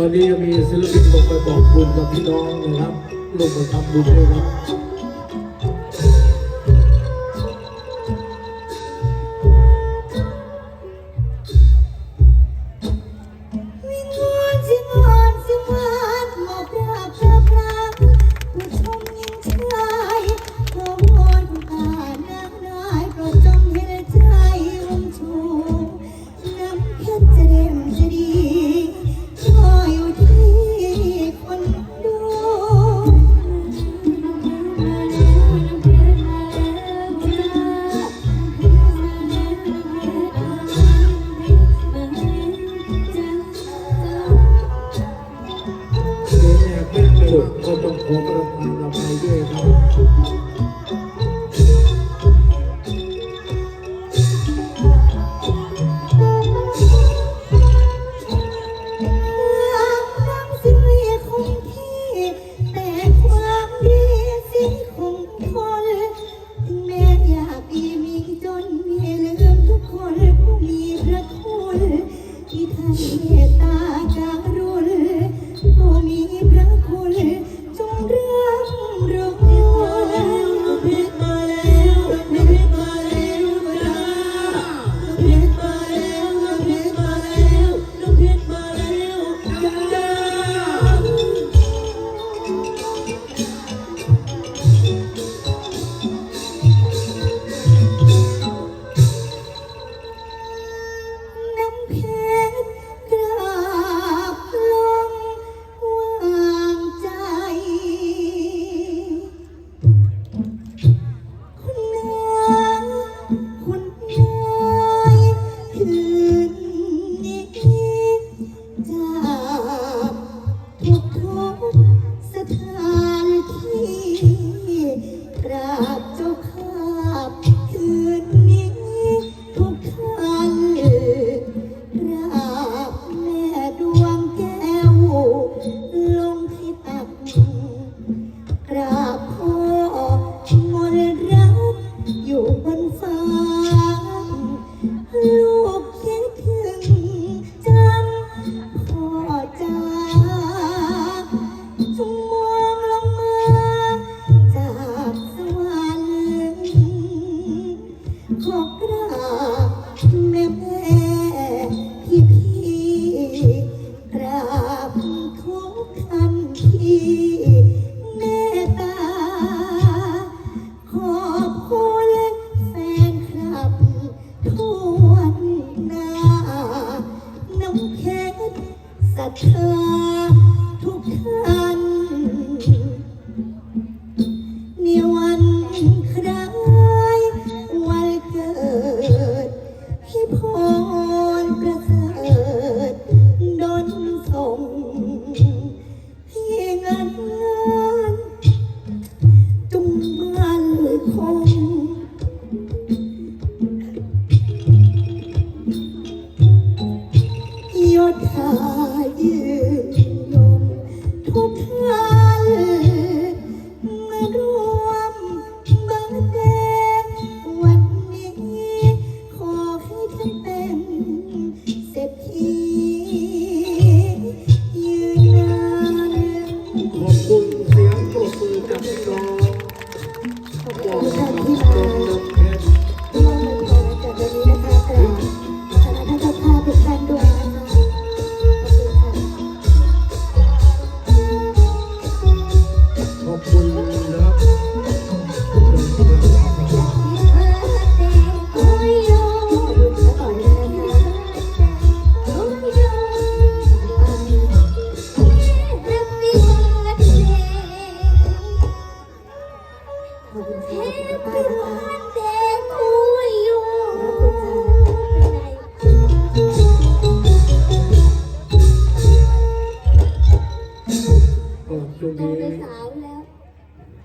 อนนี้มีศิลปินลงไปบอกบุญกับพี่น้องนะครับลงไปทำบุญด้วยครับ ขอกราบแม่แม่พี่พี่กราบทุกท่านที่เมตตา ขอบคุณแฟนคลับทั่วหน้าน้องเพชรศรัทธา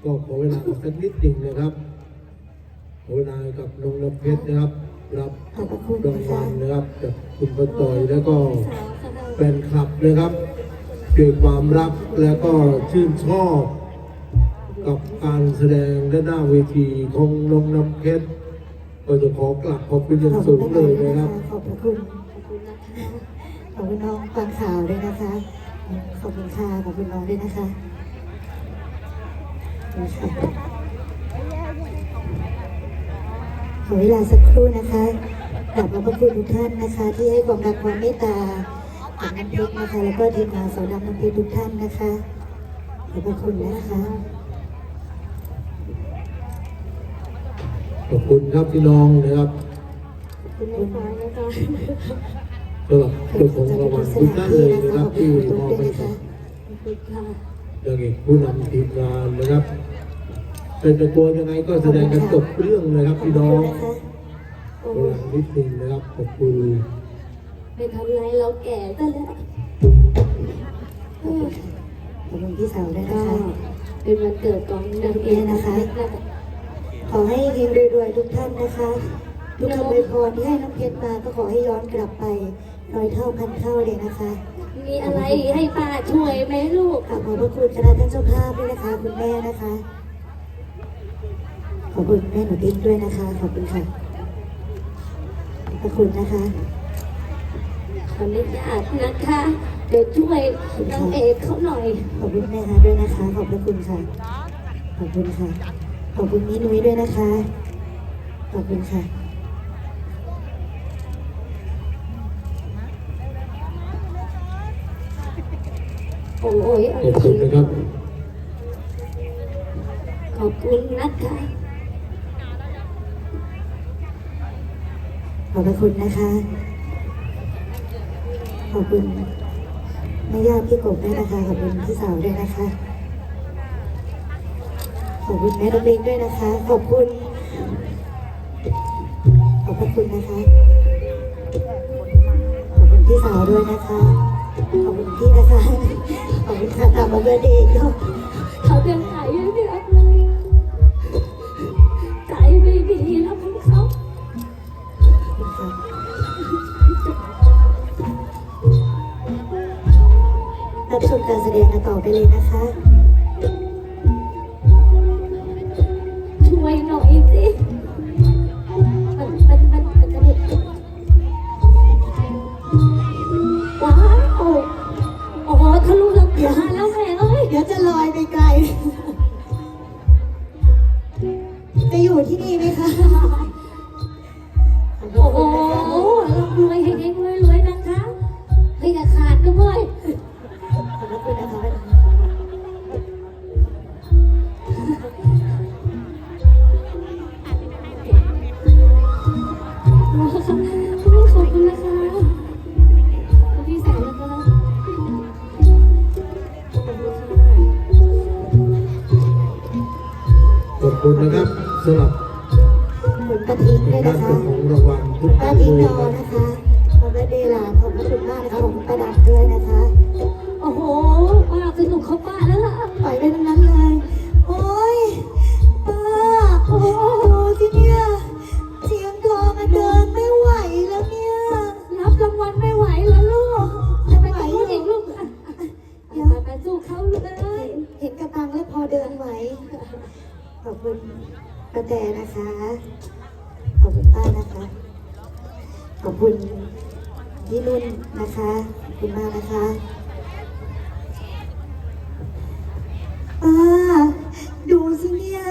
ก็ขอเวลาสักนิดหนึ่งนะครับขอเวลากับน้องน้ำเพชรนะครับ รับขอบพระคุณรางวัลนะครับจากคุณป้าต่อยแล้วก็แฟนคลับนะครับด้วยความรักแล้วก็ชื่นชอบ กับการแสดงด้านหน้าเวทีของน้องน้ำเพชรก็จะขอกลับขอบคุณอย่างสูงเลยนะครับ ขอบพระคุณขอบคุณนะคะขอบคุณน้องฟังข่าวด้วยนะคะ ขอบคุณค่ะขอบคุณน้องด้วยนะคะ ขอบคุณค่ะขอเวลาสักครู่นะคะกลับมาพระคุณทุกท่านนะคะ ที่ให้ความรักความเมตตากับน้ำเพชรนะคะ แล้วก็ทีมงานสาวดำน้ำเพชรทุกท่านนะคะขอบพระคุณนะคะขอบคุณครับพี่น้องนะครับขอบคุณนะคะสำหรับเจ้าของรางวัลทุกท่านเลยนะครับที่มอบให้กับขอบคุณค่ะ นางเอกผู้นำทีมงานนะครับ เป็นตะโกนยังไงก็แสดงกันจบเรื่องเลยครับพี่น้องขอบโบคุณรานะคะณนิดนึงนะครับขอบคุณไม่ทำไรเราแก่ซะแล้วขอบคุณค่ะขอบคุณพี่สาวด้วยก็นะคะ เป็นวันเกิดของนางเอกนะคะ ขอให้เฮงรวยๆทุกท่านนะคะ ทุกคำอวยพรที่ให้น้องเพชรมาก็ขอให้ย้อนกลับไปร้อยเท่าพันเท่าเลยนะคะ มีอะไรให้ป้าช่วยไหมลูก ขอบพระคุณคณะท่านเจ้าภาพด้วยนะคะ คุณแม่นะคะ ขอบคุณแม่หนูติ๊กด้วยนะคะ ขอบคุณค่ะขอบพระคุณนะคะขออนุญาตนะคะ เดี๋ยวช่วยนางเอกเขาหน่อย ขอบคุณแม่ฮะด้วยนะคะ ขอบพระคุณค่ะ ขอบคุณค่ะ ขอบคุณนี้นุ้ยด้วยนะคะ ขอบคุณค่ะ โอ้ยขอบคุณนะครับ ขอบคุณนะคะขอบพระคุณนะคะ ขอบคุณแม่ย่าพี่กบด้วยนะคะ ขอบคุณพี่สาวด้วยนะคะ ขอบคุณแม่ดำเองด้วยนะคะ ขอบคุณ ขอบพระคุณนะคะ ขอบคุณพี่สาวด้วยนะคะ ขอบคุณพี่นะคะ ขอบคุณค่ะตามมาเบอร์เดย์ก็เขาเดินหายเรื่อยๆใจไม่ดีแล้วของเขารับชมการแสดงกันต่อไปเลยนะคะ คุณนะครับสำหรับผลกระถิ่นด้วยด้านะนคะเจ้าของรางวัลทุกป้าท่านทิงเลนยอนะนะคะขอบพระเดลาขอบพระคุณมากนะคะผมประดับด้วยนะคะโอ้โหป้าสนุกเขาป้าแล้วล่ะปล่อยไปทั้งนั้นเลยโอ้ยป้าโอ้ดูสิเนี่ยเสียงทองอะเดินไม่ไหวแล้วเนี่ย รับรางวัลไม่ไหวแล้วลูกจะไปกับผู้หญิงลูกอะอะไปไปสู้เขาเลยเห็นกระปังแล้วพอเดินไหว ขอบคุณกระแตนะคะ ขอบคุณป้านะคะ ขอบคุณพี่นุ่นนะคะขอบคุณมากนะคะป้าดูสิเนี่ย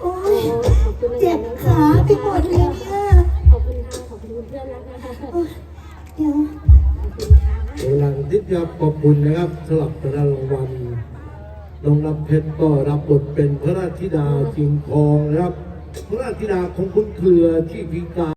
โอ้ยขอบคุณนะคะเจ็บขาไปหมดเลยเนี่ย ขอบคุณค่ะขอบคุณเพื่อนรักนะคะขอบโอ้ยเดี๋ยวคุณค่ะเวลาทิศครับขอบคุณนะครับสำหรับคณะรางวัล น้องรับเพชรก็รับบทเป็นพระราชธิดาจิงทองนะครับ พระราชธิดาของคุณเครือที่พิการ